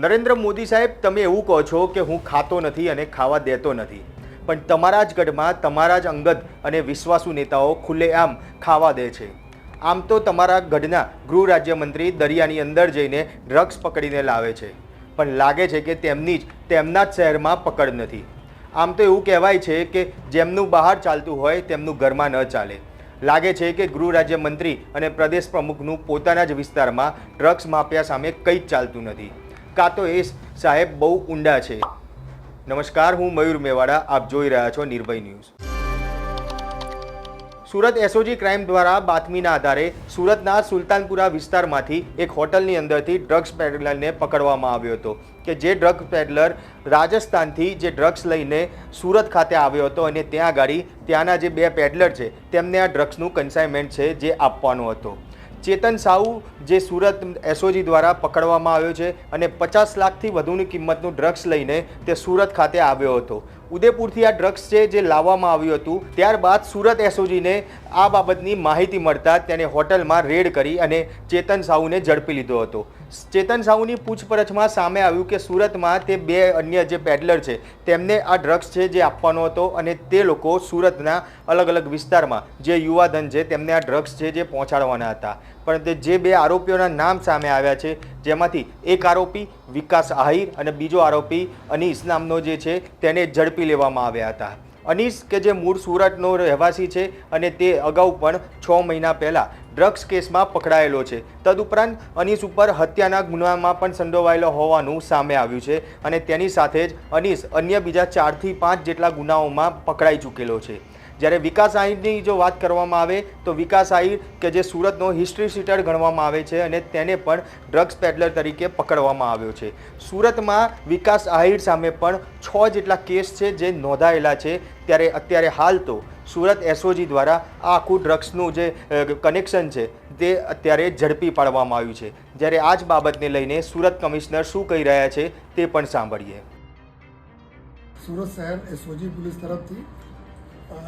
નરેન્દ્ર મોદી સાહેબ, તમે એવું કહો છો કે હું ખાતો નથી અને ખાવા દેતો નથી. પણ તમારા જ ગઢમાં તમારા જ અંગત અને વિશ્વાસુ નેતાઓ ખુલ્લેઆમ ખાવા દે છે. આમ તો તમારા ગઢના ગૃહ રાજ્યમંત્રી દરિયાની અંદર જઈને ડ્રગ્સ પકડીને લાવે છે. પણ લાગે છે કે તેમની જ, તેમના જ શહેરમાં પકડ નથી. આમ તો એવું કહેવાય છે કે જેમનું બહાર ચાલતું હોય તેમનું ઘરમાં ન ચાલે. લાગે છે કે ગૃહ રાજ્યમંત્રી અને પ્રદેશ પ્રમુખનું પોતાના જ વિસ્તારમાં ડ્રગ્સ માફિયા સામે કંઈ જ ચાલતું નથી. કાં તો એ સાહેબ બહુ ઊંડા છે. નમસ્કાર, હું મયુર મેવાડા, આપ જોઈ રહ્યા છો Nirbhay news. Surat SOG crime દ્વારા બાતમીના આધારે સુરતના સુલતાનપુરા વિસ્તારમાંથી એક હોટલની અંદરથી ડ્રગ્સ પેડલરને પકડવામાં આવ્યો હતો કે જે ડ્રગ પેડલર રાજસ્થાનથી જે ડ્રગ્સ લઈને સુરત ખાતે આવ્યો હતો અને ત્યાં ગાડી ત્યાંના જે બે પેડલર છે તેમને આ ડ્રગ્સનું કન્સાઇનમેન્ટ છે જે આપવાનો હતો. ચેતન સાહુ, જે સુરત એસઓજી દ્વારા પકડવામાં આવ્યો છે અને પચાસ લાખથી વધુની કિંમતનું ડ્રગ્સ લઈને તે સુરત ખાતે આવ્યો હતો. ઉદયપુરથી આ ડ્રગ્સ છે જે લાવવામાં આવ્યું હતું, ત્યારબાદ સુરત એસઓજીને આ બાબતની માહિતી મળતા તેને હોટલમાં રેડ કરી અને ચેતન સાહુને ઝડપી લીધો હતો. ચેતન સાહુની પૂછપરછમાં સામે આવ્યું કે સુરતમાં તે બે અન્ય જે પેડલર છે, તેમને આ ડ્રગ્સ છે જે આપવાનો હતો અને તે લોકો સુરતના અલગ અલગ વિસ્તારમાં જે યુવાધન છે, તેમને આ ડ્રગ્સ છે જે પહોંચાડવાના હતા. પણ તે જે બે આરોપીઓના નામ સામે આવ્યા છે, જેમાંથી એક આરોપી વિકાસ આહિર અને બીજો આરોપી અનીસ નામનો જે છે, તેને ઝડપી લેવામાં આવ્યા હતા. અનીસ, કે જે મૂળ સુરતનો રહેવાસી છે અને તે અગાઉ પણ છ મહિના પહેલાં ડ્રગ્સ કેસમાં પકડાયેલો છે. તદુપરાંત અનીસ ઉપર હત્યાના ગુનામાં પણ સંડોવાયેલો હોવાનું સામે આવ્યું છે અને તેની સાથે જ અનીસ અન્ય બીજા ચારથી પાંચ જેટલા ગુનાઓમાં પકડાઈ ચૂકેલો છે. જ્યારે વિકાસ આહિરની જો વાત કરવામાં આવે તો વિકાસ આહિર કે જે સુરતનો હિસ્ટ્રી સીટર ગણવામાં આવે છે અને તેને પણ ડ્રગ્સ પેડલર તરીકે પકડવામાં આવ્યો છે. સુરતમાં વિકાસ આહિર સામે પણ છ જેટલા કેસ છે જે નોંધાયેલા છે. ત્યારે અત્યારે હાલ તો સુરત એસઓજી દ્વારા આ આખું ડ્રગ્સનું જે કનેક્શન છે તે અત્યારે ઝડપી પાડવામાં આવ્યું છે. જ્યારે આ જ બાબતને લઈને સુરત કમિશનર શું કહી રહ્યા છે તે પણ સાંભળીએ. સુરત શહેર એસઓજી પોલીસ તરફથી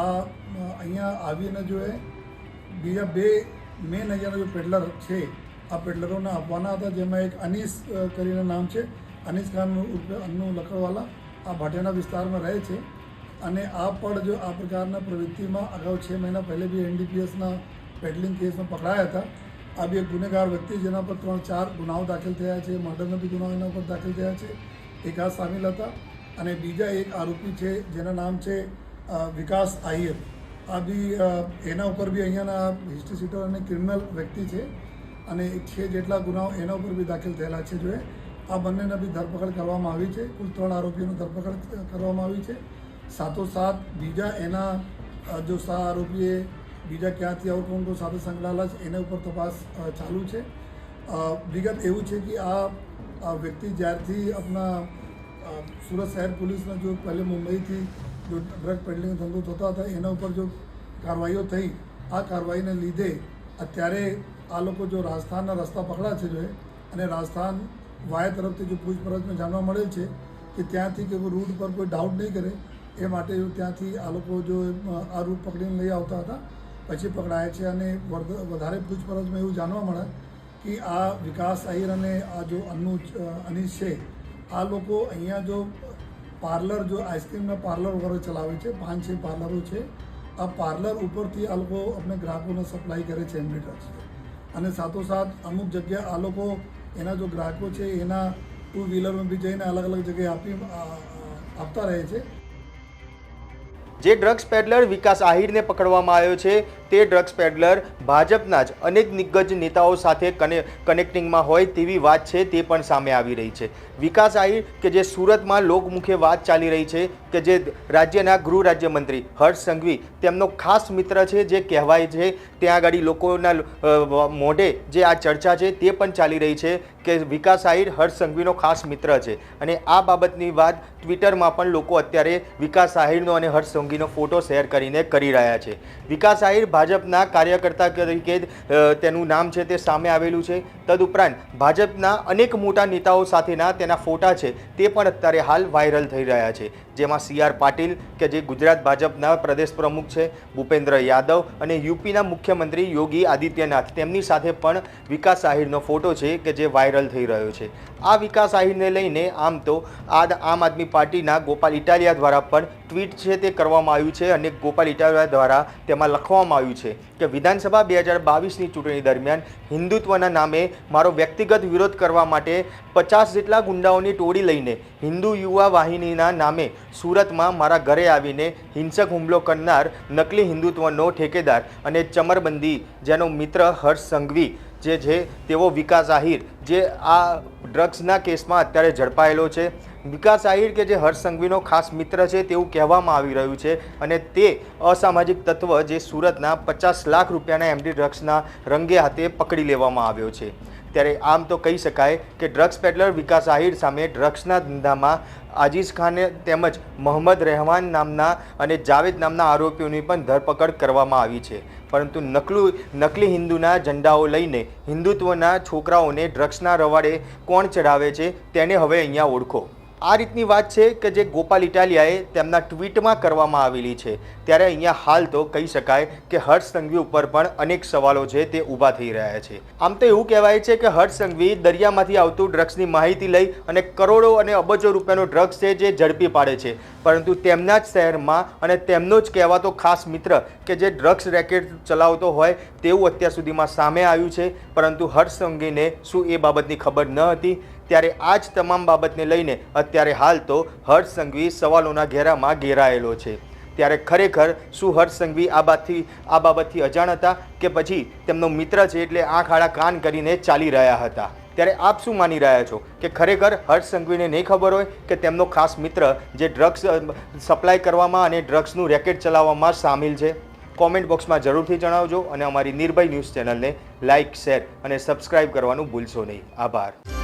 આ અહીંયા આવીને જો એ, બીજા બે મેન અહીંયાના જો પેડલર છે, આ પેડલરોને આપવાના હતા, જેમાં એક અનીસ કરીને નામ છે. અનીસ ખાન ઉર્ફે અન્નુ લકડવાલા આ ભાટિયાના વિસ્તારમાં રહે છે. અને આ પણ જો આ પ્રકારના પ્રવૃત્તિમાં અગાઉ છ મહિના પહેલે બી એનડીપીએસના પેડલિંગ કેસમાં પકડાયા હતા. આ બે ગુનેગાર વ્યક્તિ જેના પર ત્રણ, ચાર ગુનાઓ દાખલ થયા છે મર્ડરના બી ગુનાઓ એના પર દાખલ થયા છે. એક આ સામેલ હતા. અને બીજા એક આરોપી છે, જેના નામ છે વિકાસ આહિર આ બી એના ઉપર બી અહીંયાના હિસ્ટ્રી સીટર અને ક્રિમિનલ વ્યક્તિ છે અને છે જેટલા ગુનાઓ એના ઉપર બી દાખલ થયેલા છે જોઈએ આ બંનેને બી ધરપકડ કરવામાં આવી છે. કુલ ત્રણ આરોપીઓની ધરપકડ કરવામાં આવી છે. સાથોસાથ બીજા એના જો સા આરોપીએ બીજા ક્યાંથી કોણ સાથે સંકળાયેલા છે, એના ઉપર તપાસ ચાલુ છે. વિગત એવું છે કે આ વ્યક્તિ જ્યારથી આપણા સુરત શહેર પોલીસના જો પહેલે મુંબઈથી જો ડ્રગ પેડલિંગ ધંધો થતો હતા એના ઉપર જો કાર્યવાહીઓ થઈ આ કાર્યવાહીને લીધે અત્યારે આ લોકો જો રાજસ્થાનના રસ્તા પકડા છે જો અને રાજસ્થાન વાયા તરફથી જો પૂછપરછમાં જાણવા મળેલ છે કે ત્યાંથી કે રૂટ પર કોઈ ડાઉટ નહીં કરે એ માટે ત્યાંથી આ લોકો જો આ રૂટ પકડીને લઈ આવતા હતા પછી પકડાયા છે અને વધારે પૂછપરછમાં એવું જાણવા મળે કે આ વિકાસ આહિર અને આ જો અનુ અ, છે આ લોકો અહીંયા જો પાર્લર જો આઈસ્ક્રીમના પાર્લર વગેરે ચલાવે છે, પાંચ છ પાર્લરો છે, આ પાર્લર ઉપરથી આ લોકો આપણે ગ્રાહકોને સપ્લાય કરે છે એમની ડ્રગ્સ અને સાથોસાથ અમુક જગ્યા આ લોકો એના જો ગ્રાહકો છે, એના ટુ વ્હીલરમાં બી જઈને અલગ અલગ જગ્યાએ આપી આપતા રહે છે. જે ડ્રગ્સ પેડલર વિકાસ આહિરને પકડવામાં આવ્યો છે તે ડ્રગ્સ પેડલર ભાજપના જ અનેક દિગ્ગજ નેતાઓ સાથે કને, કનેક્ટિંગમાં હોય તેવી વાત છે તે પણ સામે આવી રહી છે. વિકાસ આહિર કે જે સુરતમાં લોકમુખે વાત ચાલી રહી છે કે જે રાજ્યના ગૃહ રાજ્યમંત્રી હર્ષ સંઘવી તેમનો ખાસ મિત્ર છે જે કહેવાય છે ત્યાં આગળ લોકોના મોઢે જે આ ચર્ચા છે તે પણ ચાલી રહી છે કે વિકાસ આહિર હર્ષ સંઘવીનો ખાસ મિત્ર છે. અને આ બાબતની વાત ટ્વિટરમાં પણ લોકો અત્યારે વિકાસ આહિરનો અને હર્ષ સંઘવીનો ફોટો શેર કરીને કરી રહ્યા છે. વિકાસ આહિર ભાજપના કાર્યકર્તા તરીકે તેનું નામ છે તે સામે આવેલું છે. તદુપરાંત ભાજપના અનેક મોટા નેતાઓ સાથેના તેના ફોટા છે તે પણ અત્યારે હાલ વાયરલ થઈ રહ્યા છે. જેમાં સી આર પાટીલ કે જે ગુજરાત ભાજપના પ્રદેશ પ્રમુખ છે, ભૂપેન્દ્ર યાદવ અને યુપીના મુખ્યમંત્રી યોગી આદિત્યનાથ. તેમની સાથે પણ વિકાસ આહિરનો ફોટો છે કે જે વાયરલ થઈ રહ્યો છે. આ વિકાસ આહિરને લઈને આમ તો આ આમ આદમી પાર્ટીના ગોપાલ ઇટાલિયા દ્વારા પણ ટ્વીટ છે તે કરવામાં આવ્યું છે અને ગોપાલ ઇટાલિયા દ્વારા તેમાં લખવામાં આવ્યું છે કે વિધાનસભા બે હજાર બાવીસની ચૂંટણી દરમિયાન હિન્દુત્વના નામે મારો વ્યક્તિગત વિરોધ કરવા માટે પચાસ જેટલા ગુંડાઓની ટોળી લઈને હિન્દુ યુવા વાહિનીના નામે સુરતમાં મારા ઘરે આવીને હિંસક હુમલો કરનાર નકલી હિન્દુત્વનો ઠેકેદાર અને ચમરબંધી, જેનો મિત્ર હર્ષ સંઘવી, જે છે તેવો વિકાસ આહિર, જે આ ડ્રગ્સના કેસમાં અત્યારે ઝડપાયેલો છે. વિકાસ આહિર કે જે હર્ષ સંઘવીનો ખાસ મિત્ર છે તેવું કહેવામાં આવી રહ્યું છે અને તે અસામાજિક તત્વ જે સુરતના પચાસ લાખ રૂપિયાના એમડી ડ્રગ્સના રંગે હાથે પકડી લેવામાં આવ્યો છે. ત્યારે આમ તો કહી શકાય કે ડ્રગ્સ પેડલર વિકાસ આહિર સામે ડ્રગ્સના ધંધામાં આજીઝ ખાને તેમજ મોહમ્મદ રહેમાન નામના અને જાવેદ નામના આરોપીઓની પણ ધરપકડ કરવામાં આવી છે. પરંતુ નકલું, નકલી હિન્દુના ઝંડાઓ લઈને હિન્દુત્વના છોકરાઓને ડ્રગ્સના રવાડે કોણ ચડાવે છે, તેને હવે અહીંયા ઓળખો. આ રીતની વાત છે કે જે ગોપાલ ઇટાલિયાએ તેમના ટ્વીટમાં કરવામાં આવેલી છે. ત્યારે અહીંયા હાલ તો કહી શકાય કે હર્ષ સંઘવી ઉપર પણ અનેક સવાલો છે તે ઊભા થઈ રહ્યા છે. આમ તો એવું કહેવાય છે કે હર્ષ સંઘવી દરિયામાંથી આવતું ડ્રગ્સની માહિતી લઈ અને કરોડો અને અબજો રૂપિયાનો ડ્રગ્સ છે જે ઝડપી પાડે છે. પરંતુ તેમના જ શહેરમાં અને તેમનો જ કહેવાતો ખાસ મિત્ર કે જે ડ્રગ્સ રેકેટ ચલાવતો હોય તેવું અત્યાર સુધીમાં સામે આવ્યું છે. પરંતુ હર્ષ સંઘવીને શું એ બાબતની ખબર ન હતી? ત્યારે આ જ તમામ બાબતને લઈને અત્યારે હાલ તો હર્ષ સંઘવી સવાલોના ઘેરામાં ઘેરાયેલો છે. ત્યારે ખરેખર શું હર્ષ સંઘવી આ બાતથી, આ બાબતથી અજાણ હતા કે પછી તેમનો મિત્ર છે એટલે આંખ આડા કાન કરીને ચાલી રહ્યા હતા? ત્યારે આપ શું માની રહ્યા છો કે ખરેખર હર્ષ સંઘવીને નહીં ખબર હોય કે તેમનો ખાસ મિત્ર જે ડ્રગ્સ સપ્લાય કરવામાં અને ડ્રગ્સનું રેકેટ ચલાવવામાં સામેલ છે? કોમેન્ટ બોક્સમાં જરૂરથી જણાવજો અને અમારી નિર્ભય ન્યૂઝ ચેનલને લાઇક, શેર અને સબસ્ક્રાઇબ કરવાનું ભૂલશો નહીં. આભાર.